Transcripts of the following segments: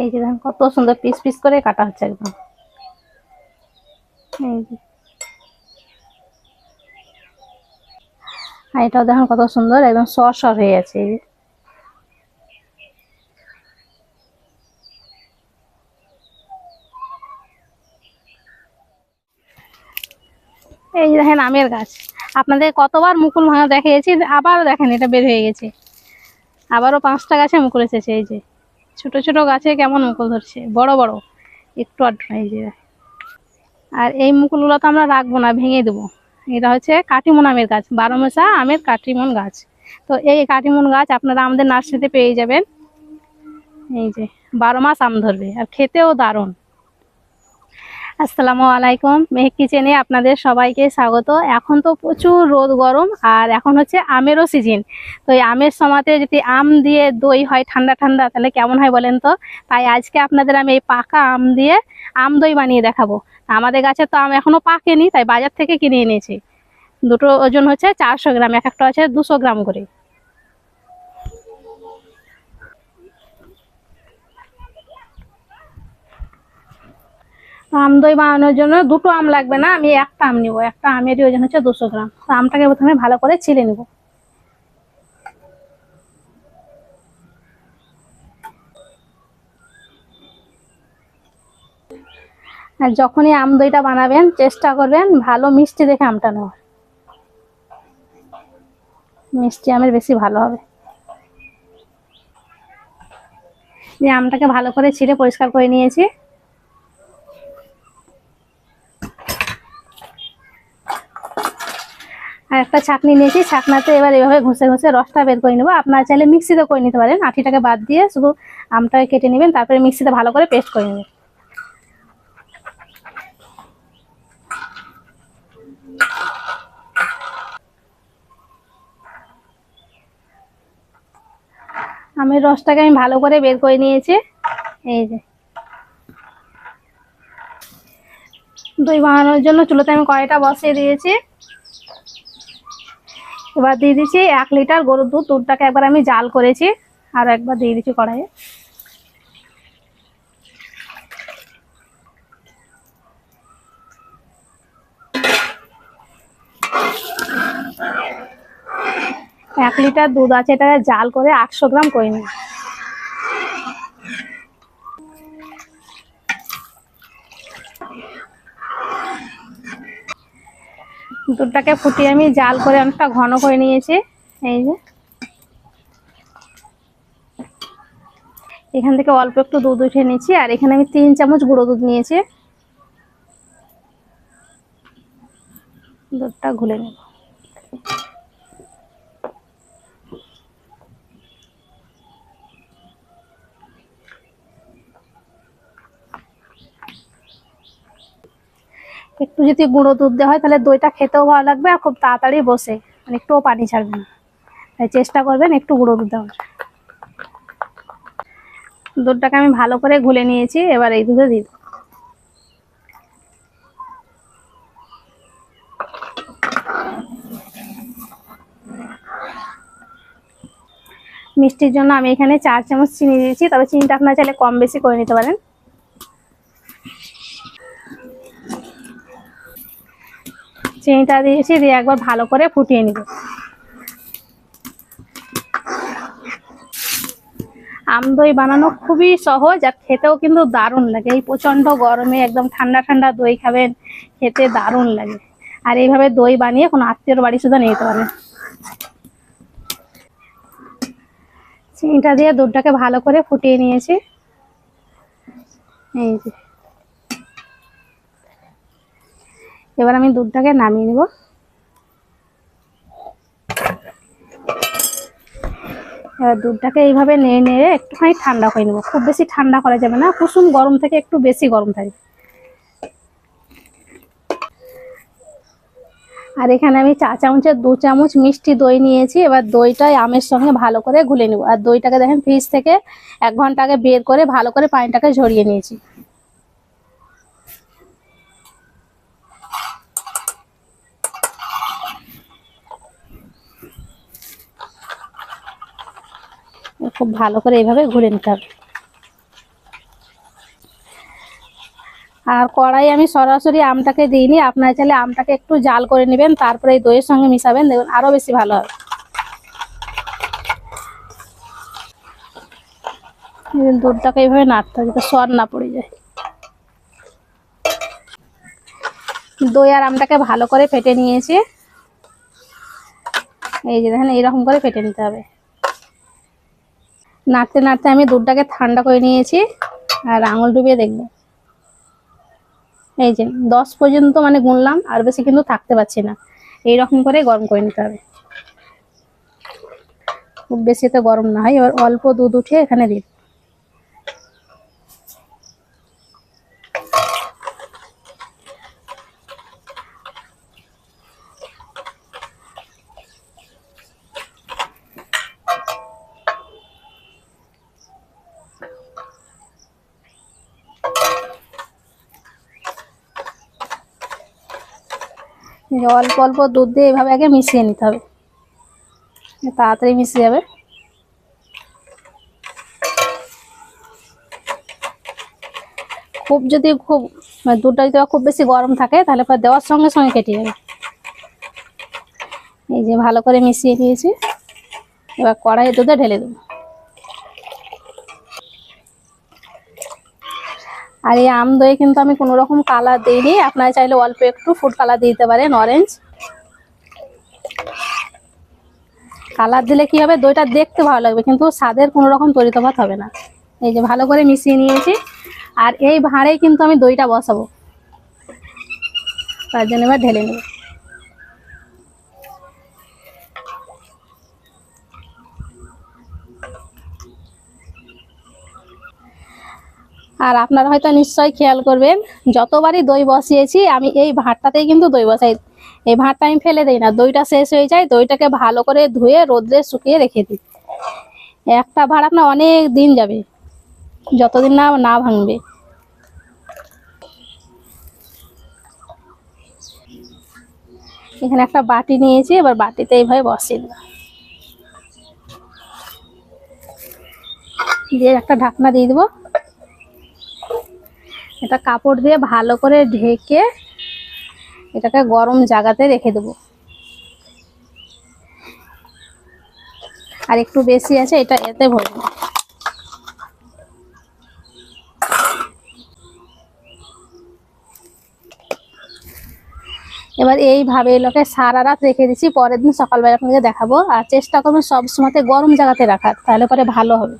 এই যে দেখেন কত সুন্দর পিস পিস করে কাটা হচ্ছে একদম। এই যে। এটাও দেখেন কত সুন্দর, একদম সর সর হয়ে আছে এই যে এই যে দেখেন আমের গাছ। আপনাদের কতবার মুকুল ভাঙা দেখিয়েছি, আবারও দেখেন এটা বের হয়ে গেছে। আবারও পাঁচটা গাছে মুকুল এসেছে, এই যে। ছোট ছোট গাছে কেমন মুকুল ধরছে? বড় বড়। একটু আধটু এই যে আর এই মুকুলগুলো তো আমরা রাখব না, ভেঙে দেবো। এটা হচ্ছে কাটিমন আমের গাছ বারো মেশা আমের কাটিমন গাছ। তো এই কাটিমন গাছ আপনারা আমাদের নার্সারিতে পেয়ে যাবেন। এই যে, বারো মাস আম ধরবে। আর খেতেও দারুণ। আসসালামু আলাইকুম। মেহেক কিচেনে আপনাদের সবাইকে স্বাগত। এখন তো প্রচুর রোদ, গরম, আর এখন হচ্ছে আমেরও সিজন তো এই আমের সময়তে যদি আম দিয়ে দই হয় ঠান্ডা ঠান্ডা, তাহলে কেমন হয় বলেন তো? তাই আজকে আপনাদের আমি এই পাকা আম দিয়ে আম দই বানিয়ে দেখাবো। আমাদের গাছে তো আম এখনও পাকেনি, তাই বাজার থেকে কিনে এনেছি। দুটো ওজন হচ্ছে চারশো গ্রাম, এক একটা আছে দুশো গ্রাম করে। আম দই বানানোর জন্য দুটো আম লাগবে না, আমি একটা আম নিব, একটা আমেরই ওজন হচ্ছে দুশো গ্রাম। তো আমটাকে প্রথমে ভালো করে ছিলে নিব। আর যখনই আম দইটা বানাবেন, চেষ্টা করবেন ভালো মিষ্টি দেখে আমটা নেওয়ার। মিষ্টি আমের বেশি ভালো হবে। আমটাকে ভালো করে ছিঁড়ে পরিষ্কার করে নিয়েছি। আর একটা ছাকনি নিয়েছি ছাকনাতে এবার এভাবে ঘষে ঘষে রসটা বের করে নেব। আপনারা চাইলে মিক্সিতে করে নিতে পারেন, আঠিটাকে বাদ দিয়ে শুধু আমটাকে কেটে নেবেন, তারপরে মিক্সিতে ভালো করে পেস্ট করে নেবেন। আমের রসটাকে আমি ভালো করে বের করে নিয়েছি, এই যে। দই বানানোর জন্য চুলোতে আমি কড়াইটা বসিয়ে দিয়েছি। এবার দিয়ে দিচ্ছি এক লিটার গরুর দুধ। দুধটাকে একবার আমি জাল করেছি। আর একবার দিয়ে দিচ্ছি কড়াইয়ে। এক লিটার দুধ আছে এটা জাল করে আটশো গ্রাম করে নিই দুধটাকে ফুটিয়ে আমি জাল করে অনেকটা ঘন করে নিয়েছি। এই যে। এখান থেকে অল্প একটু দুধ উঠে নিয়েছি, আর এখানে আমি তিন চামচ গুঁড়ো দুধ নিয়েছি। দুধটা ঘুলে নেব একটু যদি গুঁড়ো দুধ দেওয়া হয়, তাহলে দইটা খেতেও ভালো লাগবে আর খুব তাড়াতাড়ি বসে। মানে একটুও পানি ছাড়বে না। তাই চেষ্টা করবেন একটু গুঁড়ো দুধ দেওয়ার। দুধটাকে আমি ভালো করে ঘুলে নিয়েছি, এবার এই দুধে দিই মিষ্টির জন্য আমি এখানে চার চামচ চিনি দিয়েছি, তবে চিনিটা আপনারা চাইলে কম বেশি করে নিতে পারেন। চিনিটা দিয়েছি, দিয়ে একবার ভালো করে ফুটিয়ে নিব। আম দই বানানো খুবই সহজ আর খেতেও কিন্তু দারুণ লাগে। এই প্রচণ্ড গরমে একদম ঠান্ডা ঠান্ডা দই খাবেন, খেতে দারুণ লাগে। আর এইভাবে দই বানিয়ে কোনো আত্মীয়র বাড়ি শুধু নিয়ে যেতে পারেন। চিনিটা দিয়ে দুধটাকে ভালো করে ফুটিয়ে নিয়েছি। এই যে। এবার আমি দুধটাকে নামিয়ে নেব। এবার দুধটাকে এইভাবে নেড়ে নেড়ে একটুখানি ঠান্ডা করে নেব। খুব বেশি ঠান্ডা করা যাবে না, কুসুম গরম থেকে একটু বেশি গরম থাকে। আর এখানে আমি চা চামচের দু চামচ মিষ্টি দই নিয়েছি। এবার দইটাই আমের সঙ্গে ভালো করে গুলে নেব। আর দইটাকে দেখেন ফ্রিজ থেকে এক ঘণ্টা আগে বের করে ভালো করে পানিটাকে ঝরিয়ে নিয়েছি। খুব ভালো করে এইভাবে ঘুরে নিতে হবে। আর কড়াই আমি সরাসরি আমটাকে দিইনি, আপনার চাইলে আমটাকে একটু জাল করে নেবেন, তারপরে এই দইয়ের সঙ্গে মিশাবেন, দেখুন আরও বেশি ভালো হবে। দুধটাকে এইভাবে নাড়তে হবে সর না পড়ে যায়। দই আর আমটাকে ভালো করে ফেটে নিয়েছি। এই যে দেখেন, এইরকম করে ফেটে নিতে হবে। নাড়তে নাড়তে আমি দুধটাকে ঠান্ডা করে নিয়েছি আর আঙুল ডুবিয়ে দেখব। এই যে, দশ পর্যন্ত মানে গুনলাম, আর বেশি কিন্তু থাকতে পারছি না। এইরকম করে গরম করে নিতে হবে। খুব বেশি তো গরম না হয়, এবার অল্প দুধ উঠে এখানে দিই। অল্প অল্প দুধ দিয়ে এভাবে আগে মিশিয়ে নিতে হবে। তাড়াতাড়ি মিশে যাবে। খুব যদি খুব মানে দুধটা যদি খুব বেশি গরম থাকে, তাহলে পরে দেওয়ার সঙ্গে সঙ্গে কেটে যাবে। এই যে ভালো করে মিশিয়ে নিয়েছি। এবার কড়াইয়ে দুধে ঢেলে দেবো। আর এই আম দই কিন্তু আমি কোনো রকম কালার দিইনি। আপনারা চাইলে অল্প একটু ফুড কালার দিতে পারেন অরেঞ্জ কালার দিলে কি হবে? দইটা দেখতে ভালো লাগবে, কিন্তু স্বাদের কোনো রকম তরিতফাত হবে না। এই যে ভালো করে মিশিয়ে নিয়েছি। আর এই ভাঁড়েই কিন্তু আমি দইটা বসাবো। তার জন্য এবার ঢেলে নেব। আর আপনারা হয়তো নিশ্চয়ই খেয়াল করবেন, যতবারই দই বসিয়েছি, আমি এই ভাতটাতেই কিন্তু দই বসাই। এই ভাতটা আমি ফেলে দিই না, দইটা শেষ হয়ে যায়, দইটাকে ভালো করে ধুয়ে রোদ্রে শুকিয়ে রেখে দিই। একটা ভাত আপনার অনেক দিন যাবে, যতদিন না না ভাঙবে। এখানে একটা বাটি নিয়েছি, এবার বাটিতে এইভাবে বসিয়ে দেবো। দিয়ে একটা ঢাকনা দিয়ে দেবো। এটা কাপড় দিয়ে ভালো করে ঢেকে এটাকে গরম জায়গাতে রেখে দেবো। আর একটু বেশি আছে, এটা এতে ভরবো। এবার এইভাবে এগুলোকে সারা রাত রেখে দিচ্ছি, পরের দিন সকালবেলা আপনাকে দেখাবো। আর চেষ্টা করবেন সব সময়তে গরম জায়গাতে রাখার, তাহলে পরে ভালো হবে।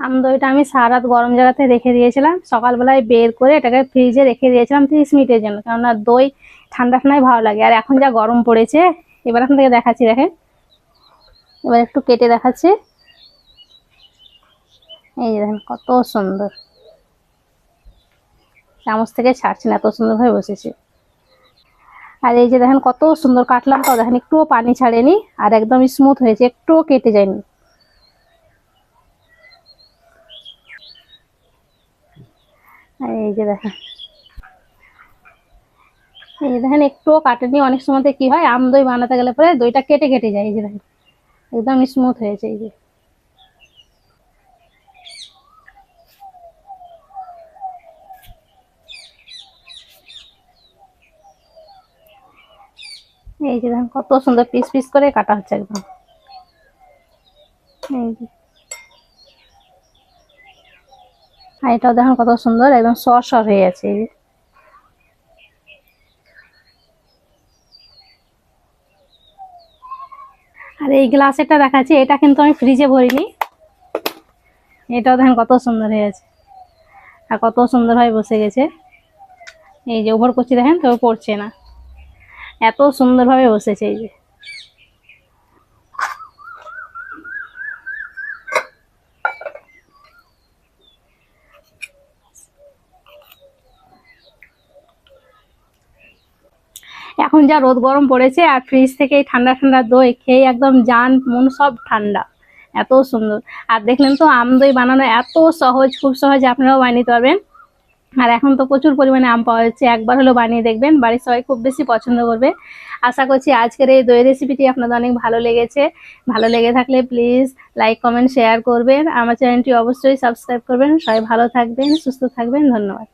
আম দইটা আমি সারা রাত গরম জায়গাতে রেখে দিয়েছিলাম। সকালবেলায় বের করে এটাকে ফ্রিজে রেখে দিয়েছিলাম তিরিশ মিনিটের জন্য, কেননা দই ঠান্ডা ঠান্ডায় ভালো লাগে। আর এখন যা গরম পড়েছে, এবার এখন থেকে দেখাচ্ছি, দেখেন। এবার একটু কেটে দেখাচ্ছি। এই যে দেখেন, কত সুন্দর। চামচ থেকে ছাড়ছি না, এত সুন্দরভাবে বসেছে। আর এই যে দেখেন, কত সুন্দর কাটলাম তো। দেখেন, একটুও পানি ছাড়েনি, আর একদম স্মুথ হয়েছে, একটুও কেটে যায়নি। এই যে দেখেন। এই যে দেখেন, একটুও কাটেনি অনেক সময়তে কি হয়, আম দই বানাতে গেলে পরে দইটা কেটে কেটে যায়। এই যে দেখেন, একদম স্মুথ হয়েছে এই যে। এই যে দেখেন, কত সুন্দর পিস পিস করে কাটা হচ্ছে একদম। এই যে। আর এটাও দেখেন কত সুন্দর, একদম সর সর হয়ে আছে আর এই গ্লাসেরটা দেখাচ্ছি, এটা কিন্তু আমি ফ্রিজে ভরিনি। এটাও দেখেন কত সুন্দর হয়ে আছে আর কত সুন্দরভাবে বসে গেছে। এই যে ওভার করছি দেখেন তবে পড়ছে না। এত সুন্দরভাবে বসেছে এই যে। এখন যা রোদ গরম পড়েছে আর ফ্রিজ থেকে ঠান্ডা ঠান্ডা দই খেয়ে একদম যান মন সব ঠান্ডা। এত সুন্দর। আর দেখলেন তো আম দই বানানো এত সহজ, খুব সহজে, আপনারাও বানিয়ে পারবেন। আর এখন তো প্রচুর পরিমাণে আম পাওয়া যাচ্ছে। একবার হলো বানিয়ে দেখবেন। বাড়ির সবাই খুব বেশি পছন্দ করবে। আশা করছি আজকের এই দই রেসিপিটি আপনাদের অনেক ভালো লেগেছে। ভালো লেগে থাকলে প্লিজ লাইক কমেন্ট শেয়ার করবেন। আমার চ্যানেলটি অবশ্যই সাবস্ক্রাইব করবেন। সবাই ভালো থাকবেন, সুস্থ থাকবেন। ধন্যবাদ।